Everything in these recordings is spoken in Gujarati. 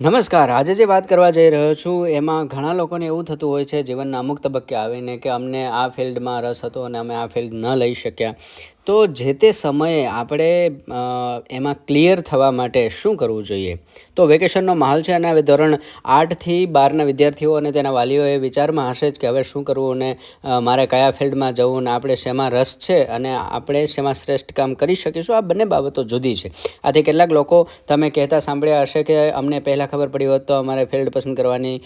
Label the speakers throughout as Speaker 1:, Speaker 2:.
Speaker 1: નમસ્કાર. આજે જે વાત કરવા જઈ રહ્યો છું, એમાં ઘણા લોકોને એવું થતું હોય છે, જીવનના અમુક તબક્કે આવીને કે અમને આ ફિલ્ડમાં રસ હતો અને અમે આ ફિલ્ડ ન લઈ શક્યા. તો જે તે સમયે આપણે એમાં ક્લિયર થવા માટે શું કરવું જોઈએ? તો વેકેશનનો માહોલ છે અને હવે ધોરણ આઠથી બારના વિદ્યાર્થીઓ અને તેના વાલીઓ એ વિચારમાં હશે જ કે હવે શું કરવું અને મારે કયા ફિલ્ડમાં જવું અને આપણે શેમાં રસ છે અને આપણે શેમાં શ્રેષ્ઠ કામ કરી શકીશું? આ બંને બાબતો જુદી છે. આથી કેટલાક લોકો તમે કહેતા સાંભળ્યા હશે કે અમને પહેલાં ખબર પડી હોત તો અમારે ફિલ્ડ પસંદ કરવાની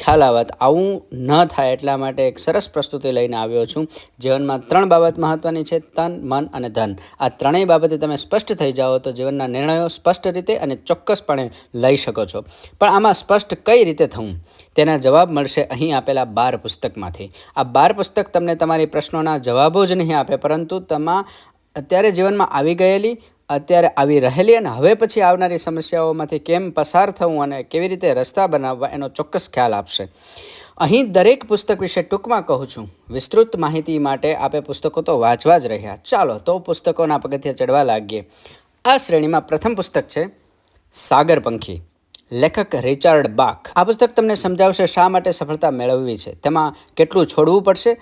Speaker 1: ખ્યાલ આવત. આવું ન થાય એટલા માટે એક સરસ પ્રસ્તુતિ લઈને આવ્યો છું. જીવનમાં ત્રણ બાબત મહત્ત્વની છે. તન મન અને ધન. આ ત્રણેય બાબતે તમે સ્પષ્ટ થઈ જાઓ તો જીવનના નિર્ણયો સ્પષ્ટ રીતે અને ચોક્કસપણે લઈ શકો છો. પણ આમાં સ્પષ્ટ કઈ રીતે થવું? તેના જવાબ મળશે અહીં આપેલા બાર પુસ્તકમાંથી. આ બાર પુસ્તક તમને તમારી પ્રશ્નોના જવાબો જ નહીં આપે, પરંતુ તમા અત્યારે જીવનમાં આવી ગયેલી, અત્યારે આવી રહેલી અને હવે પછી આવનારી સમસ્યાઓમાંથી કેમ પસાર થવું અને કેવી રીતે રસ્તા બનાવવા એનો ચોક્કસ ખ્યાલ આપશે. અહીં દરેક પુસ્તક વિશે ટૂંકમાં કહું છું. વિસ્તૃત માહિતી માટે આપે પુસ્તકો તો વાંચવા જ રહ્યા. ચાલો, તો પુસ્તકોના પગથિયા ચડવા લાગીએ. આ શ્રેણીમાં પ્રથમ પુસ્તક છે સાગરપંખી લેખક રિચાર્ડ બાક. આ પુસ્તક તમને સમજાવશે શા માટે સફળતા મેળવવી છે. તેમાં કેટલું છોડવું પડશે,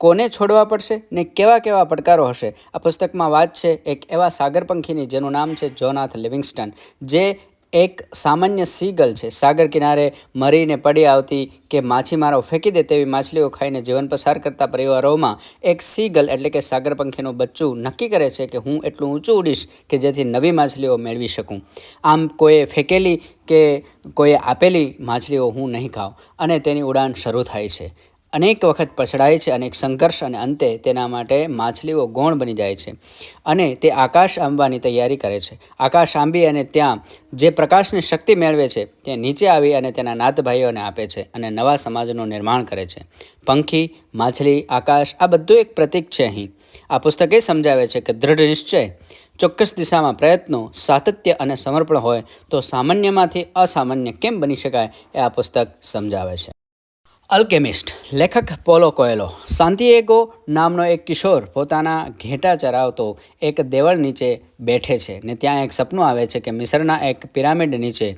Speaker 1: કોને છોડવા પડશે ને કેવા કેવા પડકારો હશે. આ પુસ્તકમાં વાત છે એક એવા સાગરપંખીની જેનું નામ છે જોનાથ લિવિંગસ્ટન, જે એક સામાન્ય સીગલ છે. સાગર કિનારે મરીને પડી આવતી કે માછીમારો ફેંકી દે તેવી માછલીઓ ખાઈને જીવન પસાર કરતા પરિવારોમાં એક સીગલ એટલે કે સાગર પંખીનું બચ્ચું નક્કી કરે છે કે હું એટલું ઊંચું ઉડીશ કે જેથી નવી માછલીઓ મેળવી શકું. આમ કોઈએ ફેંકેલી કે કોઈએ આપેલી માછલીઓ હું નહીં ખાઉં અને તેની ઉડાન શરૂ થાય છે. અનેક વખત પછડાય છે અનેક સંઘર્ષ અને અંતે તેના માટે માછલીઓ ગૌણ બની જાય છે અને તે આકાશ આંબવાની તૈયારી કરે છે. આકાશ આંબી અને ત્યાં જે પ્રકાશની શક્તિ મેળવે છે તે નીચે આવી અને તેના નાતભાઈઓને આપે છે અને નવા સમાજનું નિર્માણ કરે છે. પંખી, માછલી, આકાશ આ બધું એક પ્રતીક છે અહીં. આ પુસ્તક એ સમજાવે છે કે દૃઢ નિશ્ચય, ચોક્કસ દિશામાં પ્રયત્નો, સાતત્ય અને સમર્પણ હોય તો સામાન્યમાંથી અસામાન્ય કેમ બની શકાય એ આ પુસ્તક સમજાવે છે. અલ્કેમિસ્ટ, લેખક પોલો કોયલો સાંતિએગો નામનો એક કિશોર પોતાના ઘેટા ચરાવતો એક દેવળ નીચે બેઠે છે ને ત્યાં એક સપનું આવે છે કે મિસરના એક પિરામિડ નીચે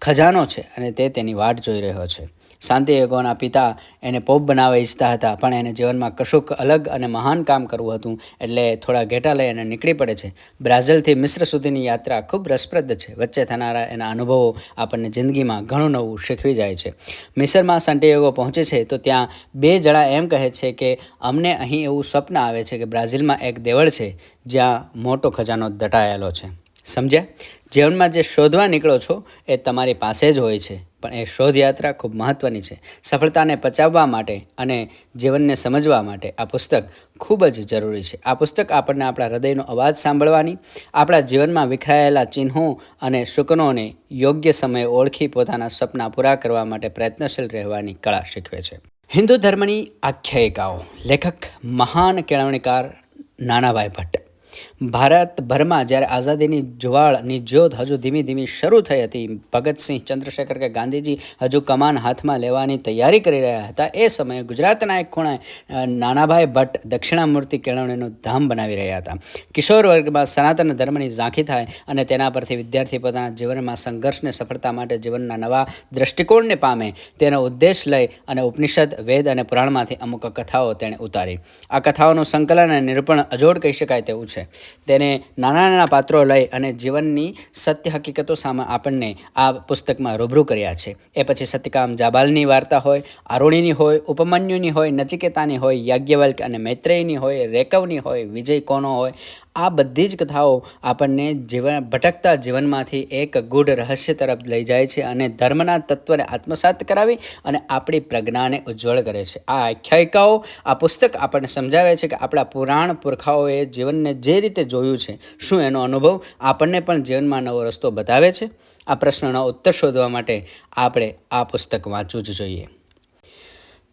Speaker 1: ખજાનો છે અને તે તેની વાટ જોઈ રહ્યો છે. સાંતિએગોના પિતા એને પોપ બનાવવા ઈચ્છતા હતા, પણ એને જીવનમાં કશુંક અલગ અને મહાન કામ કરવું હતું, એટલે થોડા ઘેટા લઈ અને નીકળી પડે છે. બ્રાઝિલથી મિશ્ર સુધીની યાત્રા ખૂબ રસપ્રદ છે. વચ્ચે થનારા એના અનુભવો આપણને જિંદગીમાં ઘણું નવું શીખવી જાય છે. મિસરમાં સાંટિયાગો પહોંચે છે, તો ત્યાં બે જણા એમ કહે છે કે, અમને અહીં એવું સ્વપ્ન આવે છે કે બ્રાઝિલમાં એક દેવળ છે, જ્યાં મોટો ખજાનો દટાયેલો છે. સમજ્યા? જીવનમાં જે શોધવા નીકળો છો એ તમારી પાસે જ હોય છે. પણ એ શોધયાત્રા ખૂબ મહત્ત્વની છે. સફળતાને પચાવવા માટે અને જીવનને સમજવા માટે આ પુસ્તક ખૂબ જ જરૂરી છે. આ પુસ્તક આપણને આપણા હૃદયનો અવાજ સાંભળવાની, આપણા જીવનમાં વિખરાયેલા ચિહ્નો અને શુકનોને યોગ્ય સમયે ઓળખી પોતાના સપના પૂરા કરવા માટે પ્રયત્નશીલ રહેવાની કળા શીખવે છે. હિન્દુ ધર્મની આખ્યાયિકાઓ. લેખક, મહાન કેળવણીકાર નાનાભાઈ ભટ્ટ. ભારતભરમાં જ્યારે આઝાદીની જ્વાળની જ્યોત હજુ ધીમી ધીમી શરૂ થઈ હતી, ભગતસિંહ ચંદ્રશેખર કે ગાંધીજી હજુ કમાન હાથમાં લેવાની તૈયારી કરી રહ્યા હતા, એ સમયે ગુજરાતના એક ખૂણે નાનાભાઈ ભટ્ટ દક્ષિણામૂર્તિ કેળવણીનું ધામ બનાવી રહ્યા હતા. કિશોર વર્ગમાં સનાતન ધર્મની ઝાંખી થાય અને તેના પરથી વિદ્યાર્થી પોતાના જીવનમાં સંઘર્ષને સફળતા માટે જીવનના નવા દૃષ્ટિકોણને પામે, તેનો ઉદ્દેશ લઈ અને ઉપનિષદ, વેદ અને પુરાણમાંથી અમુક કથાઓ તેણે ઉતારી. આ કથાઓનું સંકલન અને નિરૂપણ અજોડ કહી શકાય તેવું છે. તેને નાના નાના પાત્રો લઈ અને જીવનની સત્ય હકીકતો સામે આપણને આ પુસ્તકમાં રૂબરૂ કર્યા છે. એ પછી સત્યકામ જાબાલની વાર્તા હોય, આરુણીની હોય, ઉપમન્યુની હોય, નચિકેતાની હોય, યાજ્ઞવલ્ક અને મૈત્રેયની હોય, રેકવની હોય, વિજય કોનો હોય આ બધી જ કથાઓ આપણને જીવન, ભટકતા જીવનમાંથી એક ગૂઢ રહસ્ય તરફ લઈ જાય છે અને ધર્મના તત્વને આત્મસાત કરાવી અને આપણી પ્રજ્ઞાને ઉજ્જવળ કરે છે. આ આખ્યાયિકાઓ, આ પુસ્તક આપણને સમજાવે છે કે આપણા પુરાણ પુરખાઓએ જીવનને જે રીતે જોયું છે, શું એનો અનુભવ આપણને પણ જીવનમાં નવો રસ્તો બતાવે છે? આ પ્રશ્નનો ઉત્તર શોધવા માટે આપણે આ પુસ્તક વાંચવું જ જોઈએ.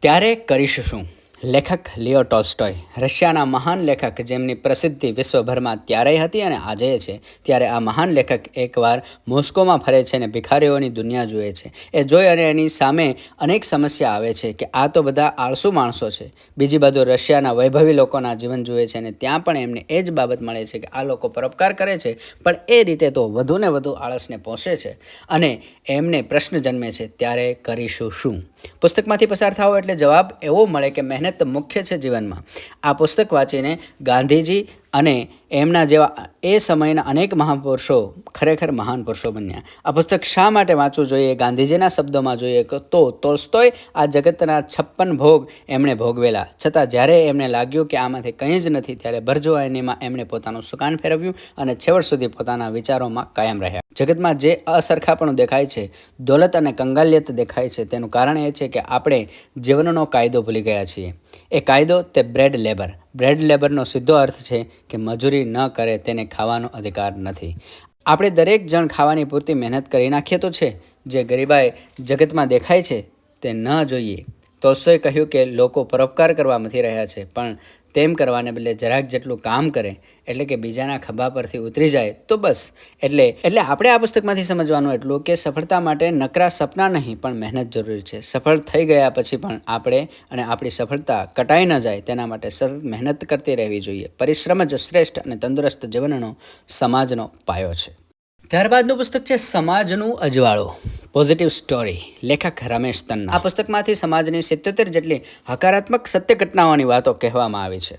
Speaker 1: ત્યારે કરીશું શું? લેખક લિયો ટોલ્સ્ટોય, રશિયાના મહાન લેખક જેમની પ્રસિદ્ધિ વિશ્વભરમાં ત્યારેય હતી અને આજે છે, ત્યારે આ મહાન લેખક એકવાર મોસ્કોમાં ફરે છે અને ભિખારીઓની દુનિયા જુએ છે. એ જોઈ અને એની સામે અનેક સમસ્યા આવે છે કે આ તો બધા આળસુ માણસો છે. બીજી બાજુ રશિયાના વૈભવી લોકોના જીવન જુએ છે અને ત્યાં પણ એમને એ જ બાબત મળે છે કે આ લોકો પરોપકાર કરે છે, પણ એ રીતે તો વધુને વધુ આળસને પહોંચે છે અને એમને પ્રશ્ન જન્મે છે, ત્યારે કરીશું શું? પુસ્તકમાંથી પસાર થાઓ એટલે જવાબ એવો મળે કે મહેનત મુખ્ય છે જીવનમાં. આ પુસ્તક વાંચીને ગાંધીજી અને એમના જેવા એ સમયના અનેક મહાપુરુષો ખરેખર મહાન પુરુષો બન્યા. આ પુસ્તક શા માટે વાંચવું જોઈએ? ગાંધીજીના શબ્દોમાં જોઈએ તો તોલસ્તોય આ જગતના છપ્પન ભોગ એમણે ભોગવેલા. છતાં જ્યારે એમને લાગ્યું કે આમાંથી કંઈ જ નથી, ત્યારે ભરજોઆઈનીમાં એમણે પોતાનું સુકાન ફેરવ્યું અને છેવટ સુધી પોતાના વિચારોમાં કાયમ રહ્યા. જગતમાં જે અસરખાપણું દેખાય છે, દોલત અને કંગાલિયત દેખાય છે, તેનું કારણ એ છે કે આપણે જીવનનો કાયદો ભૂલી ગયા છીએ. એ કાયદો તે બ્રેડ લેબર બ્રેડ લેબરનો સીધો અર્થ છે કે મજૂરી ન કરે તેને ખાવાનો અધિકાર નથી. આપણે દરેક જણ ખાવાની પૂરતી મહેનત કરી નાખીએ તો છે. જે ગરીબાઈ જગતમાં દેખાય છે તે ન જોઈએ. તોલ્સ્ટોએ કહ્યું કે લોકો પરોપકાર કરવા મથી રહ્યા છે, પણ તેમ કરવાને બદલે જરાક જેટલું કામ કરે, એટલે કે બીજાના ખભા પરથી ઉતરી જાય, તો બસ. એટલે એટલે આપણે આ પુસ્તકમાંથી સમજવાનું એટલું કે સફળતા માટે નકરા સપના નહીં, પણ મહેનત જરૂરી છે. સફળ થઈ ગયા પછી પણ આપણે અને આપણી સફળતા કટાઈ ન જાય, તેના માટે સતત મહેનત કરતી રહેવી જોઈએ. પરિશ્રમ જ શ્રેષ્ઠ અને તંદુરસ્ત જીવનનો સમાજનો પાયો છે. ત્યારબાદનું પુસ્તક છે સમાજનું અજવાળો. પોઝિટિવ સ્ટોરી લેખક રમેશ તન્ના. આ પુસ્તકમાંથી સમાજની સિત્તોતેર જેટલી હકારાત્મક સત્ય ઘટનાઓની વાતો કહેવામાં આવી છે.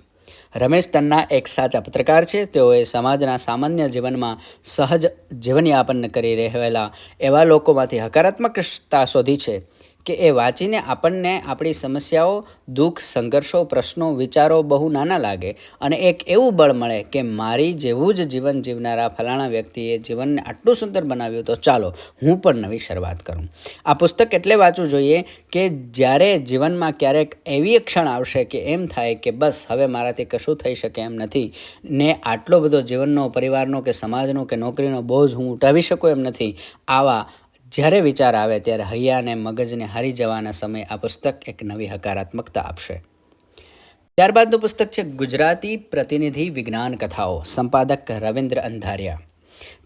Speaker 1: રમેશ તન્ના એક સાચા પત્રકાર છે. તેઓએ સમાજના સામાન્ય જીવનમાં સહજ જીવનયાપન કરી રહેલા એવા લોકોમાંથી હકારાત્મકતા શોધી છે. કે એ વાંચીને આપણને આપણી સમસ્યાઓ, દુઃખ, સંઘર્ષો, પ્રશ્નો, વિચારો બહુ નાના લાગે અને એક એવું બળ મળે કે મારી જેવું જ જીવન જીવનારા ફલાણા વ્યક્તિએ જીવનને આટલું સુંદર બનાવ્યું તો ચાલો હું પણ નવી શરૂઆત કરું. આ પુસ્તક એટલે વાંચવું જોઈએ કે જ્યારે જીવનમાં ક્યારેક એવી ક્ષણ આવશે કે એમ થાય કે બસ હવે મારાથી કશું થઈ શકે એમ નથી, ને આટલો બધો જીવનનો, પરિવારનો કે સમાજનો કે નોકરીનો બોજ હું ઉઠાવી શકું એમ નથી, આવા જ્યારે વિચાર આવે ત્યારે હૈયાને મગજને હારી જવાના સમયે આ પુસ્તક એક નવી હકારાત્મકતા આપશે. ત્યારબાદનું પુસ્તક છે ગુજરાતી પ્રતિનિધિ વિજ્ઞાન કથાઓ. સંપાદક રવિન્દ્ર અંધારિયા.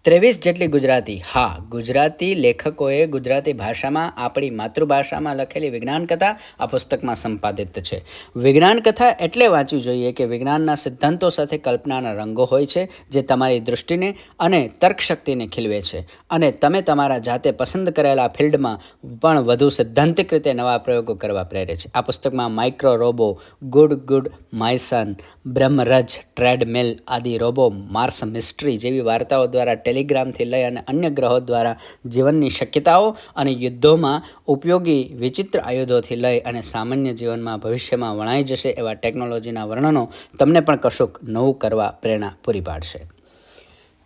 Speaker 1: ત્રેવીસ જેટલી ગુજરાતી. હા, ગુજરાતી લેખકોએ ગુજરાતી ભાષામાં આપણી માતૃભાષામાં લખેલી વિજ્ઞાન કથા આ પુસ્તકમાં સંપાદિત છે. વિજ્ઞાન કથા એટલે વાંચવી જોઈએ કે વિજ્ઞાનના સિદ્ધાંતો સાથે કલ્પનાના રંગો હોય છે જે તમારી દૃષ્ટિને અને તર્કશક્તિને ખીલવે છે. અને તમે તમારા જાતે પસંદ કરેલા ફિલ્ડમાં પણ વધુ સિદ્ધાંતિક રીતે નવા પ્રયોગો કરવા પ્રેરે છે. આ પુસ્તકમાં માઇક્રો રોબો, ગુડ ગુડ માયસન બ્રહ્મરજ, ટ્રેડમિલ આદિ રોબો, માર્સ મિસ્ટ્રી જેવી વાર્તાઓ દ્વારા ટેલિગ્રામથી લઈ અને અન્ય ગ્રહો દ્વારા જીવનની શક્યતાઓ અને યુદ્ધોમાં ઉપયોગી વિચિત્ર આયુધોથી લઈ અને સામાન્ય જીવનમાં ભવિષ્યમાં વણાઈ જશે એવા ટેકનોલોજીના વર્ણનો તમને પણ કશુંક નવું કરવા પ્રેરણા પૂરી પાડશે.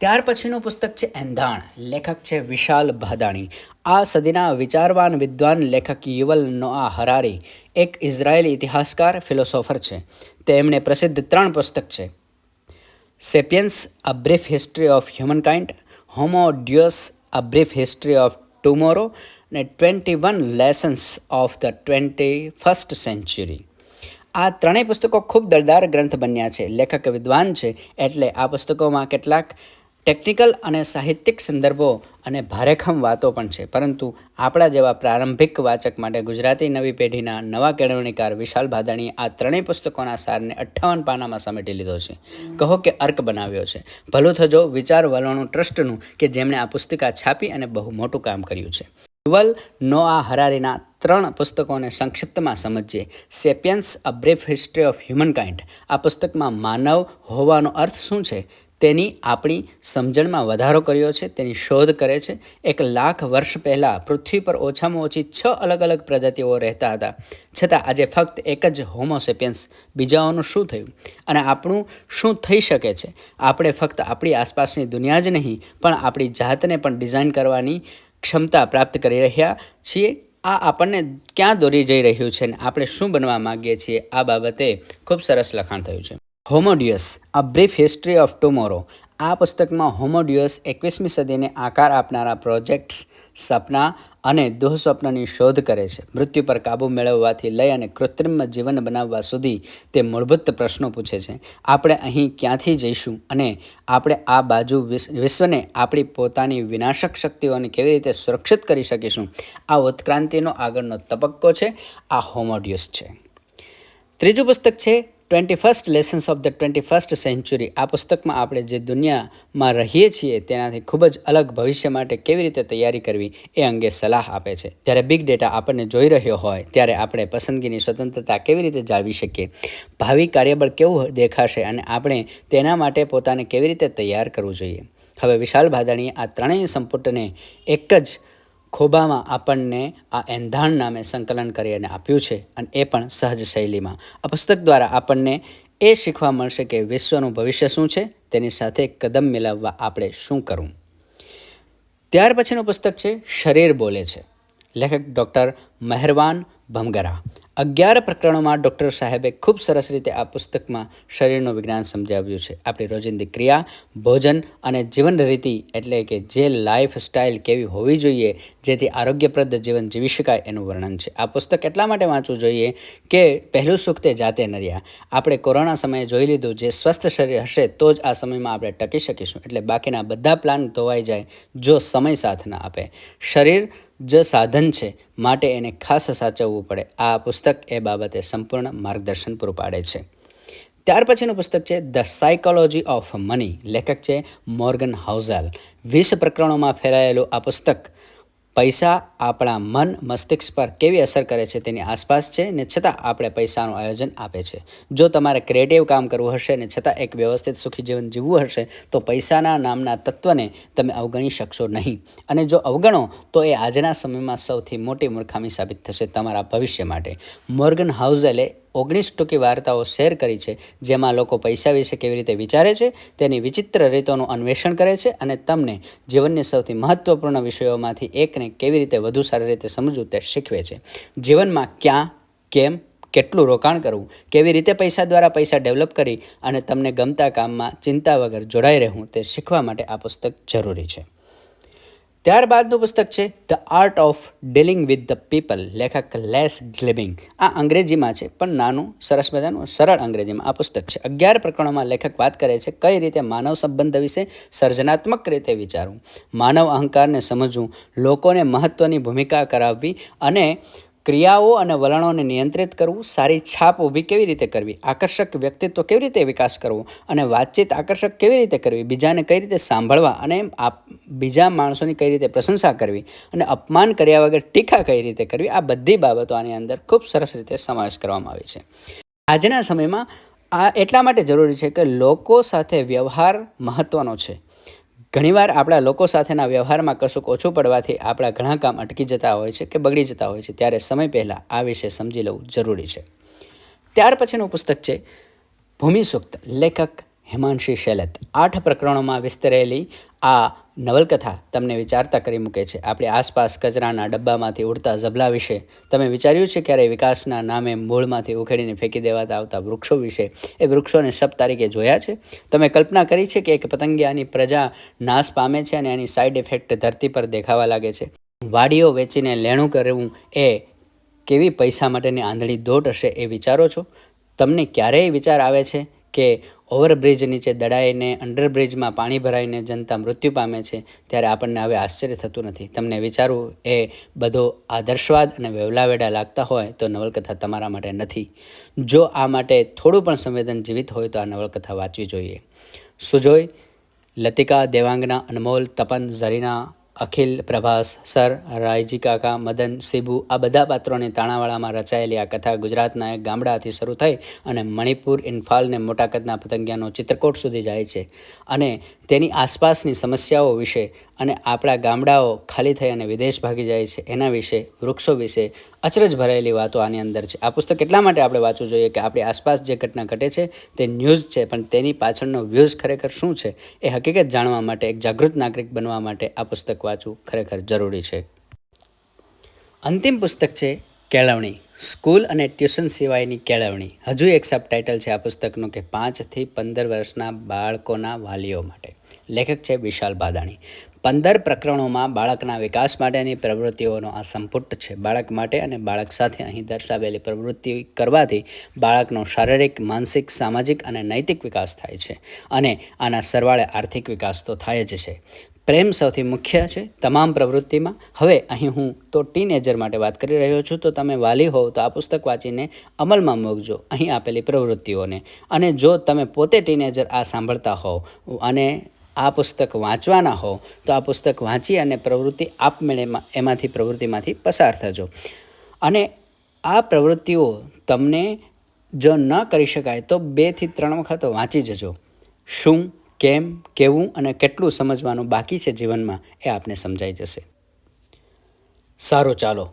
Speaker 1: ત્યાર પછીનું પુસ્તક છે એંધાણ, લેખક છે વિશાલ ભાદાણી. આ સદીના વિચારવાન, વિદ્વાન લેખક યુવલ નોઆ હરારી, એક ઇઝરાયેલી ઇતિહાસકાર, ફિલોસોફર છે. તેમણે પ્રસિદ્ધ ત્રણ પુસ્તક છે. Sapiens a brief history of humankind Homo Deus a brief history of tomorrow ને twenty one lessons of the twenty first century આ ત્રણેય પુસ્તકો ખૂબ દળદાર ગ્રંથ બન્યા છે. લેખક વિદ્વાન છે. એટલે આ પુસ્તકોમાં કેટલાક ટેકનિકલ અને સાહિત્યિક સંદર્ભો અને ભારેખમ વાતો પણ છે. પરંતુ આપણા જેવા પ્રારંભિક વાચક માટે ગુજરાતી નવી પેઢીના નવા કેળવણીકાર વિશાલ ભાદાણીએ આ ત્રણેય પુસ્તકોના સારને અઠ્ઠાવન પાનામાં સમેટી લીધો છે. કહો કે અર્ક બનાવ્યો છે. ભલું થજો, વિચાર વલણું, ટ્રસ્ટનું કે જેમણે આ પુસ્તિકા છાપી અને બહુ મોટું કામ કર્યું છે. યુવલ નોઆ હરારીના ત્રણ પુસ્તકોને સંક્ષિપ્તમાં સમજીએ. Sapiens, a brief history of humankind. આ પુસ્તકમાં માનવ હોવાનો અર્થ શું છે? તેની આપણી સમજણમાં વધારો કર્યો છે, તેની શોધ કરે છે. એક લાખ વર્ષ પહેલાં પૃથ્વી પર ઓછામાં ઓછી છ અલગ અલગ પ્રજાતિઓ રહેતા હતા. છતાં આજે ફક્ત એક જ હોમોસેપિયન્સ બીજાઓનું શું થયું? અને આપણું શું થઈ શકે છે? આપણે ફક્ત આપણી આસપાસની દુનિયા જ નહીં, પણ આપણી જાતને પણ ડિઝાઇન કરવાની ક્ષમતા પ્રાપ્ત કરી રહ્યા છીએ. આ આપણને ક્યાં દોરી જઈ રહ્યું છે અને આપણે શું બનવા માગીએ છીએ? આ બાબતે ખૂબ સરસ લખાણ થયું છે. Homo Deus a brief history of tomorrow. આ પુસ્તકમાં હોમોડિયસ એકવીસમી સદીને આકાર આપનારા પ્રોજેક્ટ્સ, સપના અને દુઃસ્વપ્નની શોધ કરે છે. મૃત્યુ પર કાબૂ મેળવવાથી લઈ અને કૃત્રિમ જીવન બનાવવા સુધી તે મૂળભૂત પ્રશ્નો પૂછે છે. આપણે અહીં ક્યાંથી જઈશું અને આપણે આ બાજુ વિશ્વને આપણી પોતાની વિનાશક શક્તિઓને કેવી રીતે સુરક્ષિત કરી શકીશું? આ ઉત્ક્રાંતિનો આગળનો તબક્કો છે, આ હોમોડિયસ છે. ત્રીજું પુસ્તક છે twenty first lessons of the twenty first century આ પુસ્તકમાં આપણે જે દુનિયામાં રહીએ છીએ તેનાથી ખૂબ જ અલગ ભવિષ્ય માટે કેવી રીતે તૈયારી કરવી એ અંગે સલાહ આપે છે. જ્યારે બિગ ડેટા આપણને જોઈ રહ્યો હોય, ત્યારે આપણે પસંદગીની સ્વતંત્રતા કેવી રીતે જાળવી શકીએ? ભાવિ કાર્યબળ કેવું દેખાશે અને આપણે તેના માટે પોતાને કેવી રીતે તૈયાર કરવું જોઈએ? હવે વિશાલ ભાદાણીએ આ ત્રણેય સંપુટને એક જ ખોબામાં આપણને આ એંધાણ નામે સંકલન કરી અને આપ્યું છે અને એ પણ સહજ શૈલીમાં. આ પુસ્તક દ્વારા આપણને એ શીખવા મળશે કે વિશ્વનું ભવિષ્ય શું છે, તેની સાથે કદમ મિલાવવા આપણે શું કરવું ત્યાર પછીનું પુસ્તક છે, શરીર બોલે છે. લેખક ડૉક્ટર મહેરવાન ભમગરા. અગિયાર પ્રકરણોમાં ડૉક્ટર સાહેબે ખૂબ સરસ રીતે આ પુસ્તકમાં શરીરનું વિજ્ઞાન સમજાવ્યું છે. આપણી રોજિંદી ક્રિયા, ભોજન અને જીવન રીતિ એટલે કે જે લાઈફ સ્ટાઇલ કેવી હોવી જોઈએ, જેથી આરોગ્યપ્રદ જીવન જીવી શકાય એનું વર્ણન છે. આ પુસ્તક એટલા માટે વાંચવું જોઈએ કે પહેલું સુખ તે જાતે ન રહ્યા આપણે કોરોના સમયે જોઈ લીધું જે સ્વસ્થ શરીર હશે તો જ આ સમયમાં આપણે ટકી શકીશું. એટલે બાકીના બધા પ્લાન ધોવાઈ જાય જો સમય સાથ ના આપે. શરીર જ સાધન છે, માટે એને ખાસ સાચવવું પડે. આ પુસ્તક એ બાબતે સંપૂર્ણ માર્ગદર્શન પૂરું પાડે છે. ત્યાર પછીનું પુસ્તક છે ધ સાયકોલોજી ઓફ મની લેખક છે મોર્ગન હાઉઝાલ. વીસ પ્રકરણોમાં ફેલાયેલું આ પુસ્તક પૈસા આપણા મન મસ્તિષ્ક પર કેવી અસર કરે છે તેની આસપાસ છે ને છતાં આપણે પૈસાનું આયોજન આપે છે. જો તમારે ક્રિએટિવ કામ કરવું હશે ને છતાં એક વ્યવસ્થિત સુખી જીવન જીવવું હશે, તો પૈસાના નામના તત્વને તમે અવગણી શકશો નહીં. અને જો અવગણો, તો એ આજના સમયમાં સૌથી મોટી મૂર્ખામી સાબિત થશે તમારા ભવિષ્ય માટે. મોર્ગન હાઉઝેલે ઓગણીસ ટૂંકી વાર્તાઓ શેર કરી છે, જેમાં લોકો પૈસા વિશે કેવી રીતે વિચારે છે, તેની વિચિત્ર રીતોનું અન્વેષણ કરે છે અને તમને જીવનની સૌથી મહત્ત્વપૂર્ણ વિષયોમાંથી એકને કેવી રીતે વધુ સારી રીતે સમજવું તે શીખવે છે. જીવનમાં ક્યાં, કેમ, કેટલું રોકાણ કરવું, કેવી રીતે પૈસા દ્વારા પૈસા ડેવલપ કરી અને તમને ગમતા કામમાં ચિંતા વગર જોડાઈ રહેવું તે શીખવા માટે આ પુસ્તક જરૂરી છે. ત્યારબાદનું પુસ્તક છે the art of dealing with the people લેખક લેસ ગ્લિબિંગ. આ અંગ્રેજીમાં છે, પણ નાનું, સરસ મજાનું, સરળ અંગ્રેજીમાં આ પુસ્તક છે. અગિયાર પ્રકરણોમાં લેખક વાત કરે છે, કઈ રીતે માનવ સંબંધ વિશે સર્જનાત્મક રીતે વિચારવું? માનવ અહંકારને સમજવું, લોકોને મહત્ત્વની ભૂમિકા કરાવવી અને ક્રિયાઓ અને વલણોને નિયંત્રિત કરવું, સારી છાપ ઊભી કેવી રીતે કરવી, આકર્ષક વ્યક્તિત્વ કેવી રીતે વિકાસ કરવો અને વાતચીત આકર્ષક કેવી રીતે કરવી, બીજાને કઈ રીતે સાંભળવા અને બીજા માણસોની કઈ રીતે પ્રશંસા કરવી અને અપમાન કર્યા વગર ટીકા કઈ રીતે કરવી, આ બધી બાબતો આની અંદર ખૂબ સરસ રીતે સમાવેશ કરવામાં આવે છે. આજના સમયમાં આ એટલા માટે જરૂરી છે કે લોકો સાથે વ્યવહાર મહત્ત્વનો છે. ઘણીવાર આપણા લોકો સાથેના વ્યવહારમાં કશુંક ઓછું પડવાથી આપણા ઘણા કામ અટકી જતા હોય છે કે બગડી જતા હોય છે, ત્યારે સમય પહેલાં આ વિશે સમજી લેવું જરૂરી છે. ત્યાર પછીનું પુસ્તક છે ભૂમિ સુક્ત લેખક હિમાંશી શેલત. આઠ પ્રકરણોમાં વિસ્તરેલી આ નવલકથા તમને વિચારતા કરી મૂકે છે. આપણી આસપાસ કચરાના ડબ્બામાંથી ઉડતા ઝબલા વિશે તમે વિચાર્યું છે ક્યારે વિકાસના નામે મૂળમાંથી ઉખેડીને ફેંકી દેવાતા આવતા વૃક્ષો વિશે? એ વૃક્ષોને સપ તારીખે જોયા છે? તમે કલ્પના કરી છે કે એક પતંગિયાની પ્રજા નાશ પામે છે અને એની સાઈડ ઇફેક્ટ ધરતી પર દેખાવા લાગે છે? વાડીઓ વેચીને લેણું કરવું એ કેવી પૈસા માટેની આંધળી દોટ હશે એ વિચારો છો? તમને ક્યારેય વિચાર આવે છે કે ઓવરબ્રિજ નીચે દડાઈને અંડરબ્રિજમાં પાણી ભરાઈને જનતા મૃત્યુ પામે છે, ત્યારે આપણને હવે આશ્ચર્ય થતું નથી. તમને વિચારવું એ બધો આદર્શવાદ અને વેવલાવેડા લાગતા હોય તો નવલકથા તમારા માટે નથી. જો આ માટે થોડું પણ સંવેદન જીવિત હોય તો આ નવલકથા વાંચવી જોઈએ. સુજોય, લતિકા દેવાંગના અનમોલ, તપન ઝરીના અખિલ, પ્રભાસ, સર, રાયજી કાકા, મદન, શિબુ, આ બધા પાત્રોની તાણાવાળામાં રચાયેલી આ કથા ગુજરાતના એક ગામડાથી શરૂ થઈ અને મણિપુર ઇન્ફાલને મોટા કદના પતંગિયાનો ચિત્રકોટ સુધી જાય છે. અને તેની આસપાસની સમસ્યાઓ વિશે અને આપણા ગામડાઓ ખાલી થઈ અને વિદેશ ભાગી જાય છે એના વિશે, વૃક્ષો વિશે અચરજ ભરાયેલી વાતો આની અંદર છે. આ પુસ્તક એટલા માટે આપણે વાંચવું જોઈએ કે આપણી આસપાસ જે ઘટના ઘટે છે, તે ન્યૂઝ છે, પણ તેની પાછળનો વ્યૂઝ ખરેખર શું છે, એ હકીકત જાણવા માટે, એક જાગૃત નાગરિક બનવા માટે આ પુસ્તક વાંચવું ખરેખર જરૂરી છે. અંતિમ પુસ્તક છે, કેળવણી. સ્કૂલ અને ટ્યુશન સિવાયની કેળવણી. હજુ એક સબ ટાઇટલ છે આ પુસ્તકનું કે પાંચથી પંદર વર્ષના બાળકોના વાલીઓ માટે. લેખક છે વિશાલ બાદાણી. પંદર પ્રકરણોમાં બાળકના વિકાસ માટેની પ્રવૃત્તિઓનો આ સંપુટ છે. બાળક માટે અને બાળક સાથે અહીં દર્શાવેલી પ્રવૃત્તિ કરવાથી બાળકનો શારીરિક, માનસિક, સામાજિક અને નૈતિક વિકાસ થાય છે અને આના સરવાળે આર્થિક વિકાસ તો થાય જ છે. પ્રેમ સૌથી મુખ્ય છે તમામ પ્રવૃત્તિમાં. હવે અહીં હું તો ટીનેજર માટે વાત કરી રહ્યો છું. તો તમે વાલી હોવ તો આ પુસ્તક વાંચીને અમલમાં મૂકજો. અહીં આપેલી પ્રવૃત્તિઓને. અને જો તમે પોતે ટીનેજર આ સાંભળતા હોવ અને આ પુસ્તક વાંચવાના હો, તો આ પુસ્તક વાંચી અને પ્રવૃત્તિ આપમેળે એમાંથી પ્રવૃત્તિમાંથી પસાર થજો. અને આ પ્રવૃત્તિઓ તમને જો ન કરી શકાય, તો બેથી ત્રણ વખત વાંચી જજો. શું, કેમ, કેવું અને કેટલું સમજવાનું બાકી છે જીવનમાં એ આપને સમજાઈ જશે. સારું, ચાલો.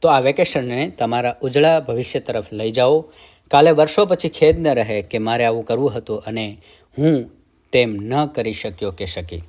Speaker 1: તો આ વેકેશનને તમારા ઉજળા ભવિષ્ય તરફ લઈ જાઓ. કાલે વર્ષો પછી ખેદ ન રહે કે મારે આવું કરવું હતું અને હું તેમ ન કરી શક્યો કે શકી.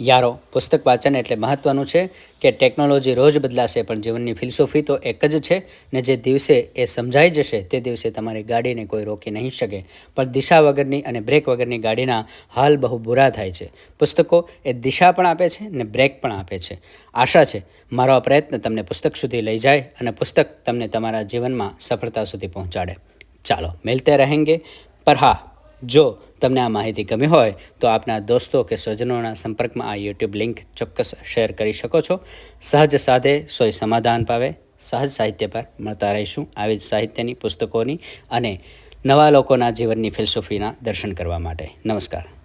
Speaker 1: યારો, પુસ્તક વાંચન એટલે મહત્ત્વનું છે કે ટેકનોલોજી રોજ બદલાશે, પણ જીવનની ફિલસોફી તો એક જ છે ને જે દિવસે એ સમજાઈ જશે, તે દિવસે તમારી ગાડીને કોઈ રોકી નહીં શકે. પણ દિશા વગરની અને બ્રેક વગરની ગાડીના હાલ બહુ બુરા થાય છે. પુસ્તકો એ દિશા પણ આપે છે ને બ્રેક પણ આપે છે. આશા છે, મારો આ પ્રયત્ન તમને પુસ્તક સુધી લઈ જાય અને પુસ્તક તમને તમારા જીવનમાં સફળતા સુધી પહોંચાડે. ચાલો, મિલતે રહેંગે. પર હા જો તમને આ માહિતી ગમી હોય તો આપના દોસ્તો કે સ્વજનોના સંપર્કમાં આ યુટ્યુબ લિંક ચોક્કસ શેર કરી શકો છો. સહજ સાધે સોય સમાધાન પાવે, સહજ સાહિત્ય પર મળતા રહીશું. આવી જ સાહિત્યની, પુસ્તકોની અને નવા લોકોના જીવનની ફિલસૂફીના દર્શન કરવા માટે. નમસ્કાર.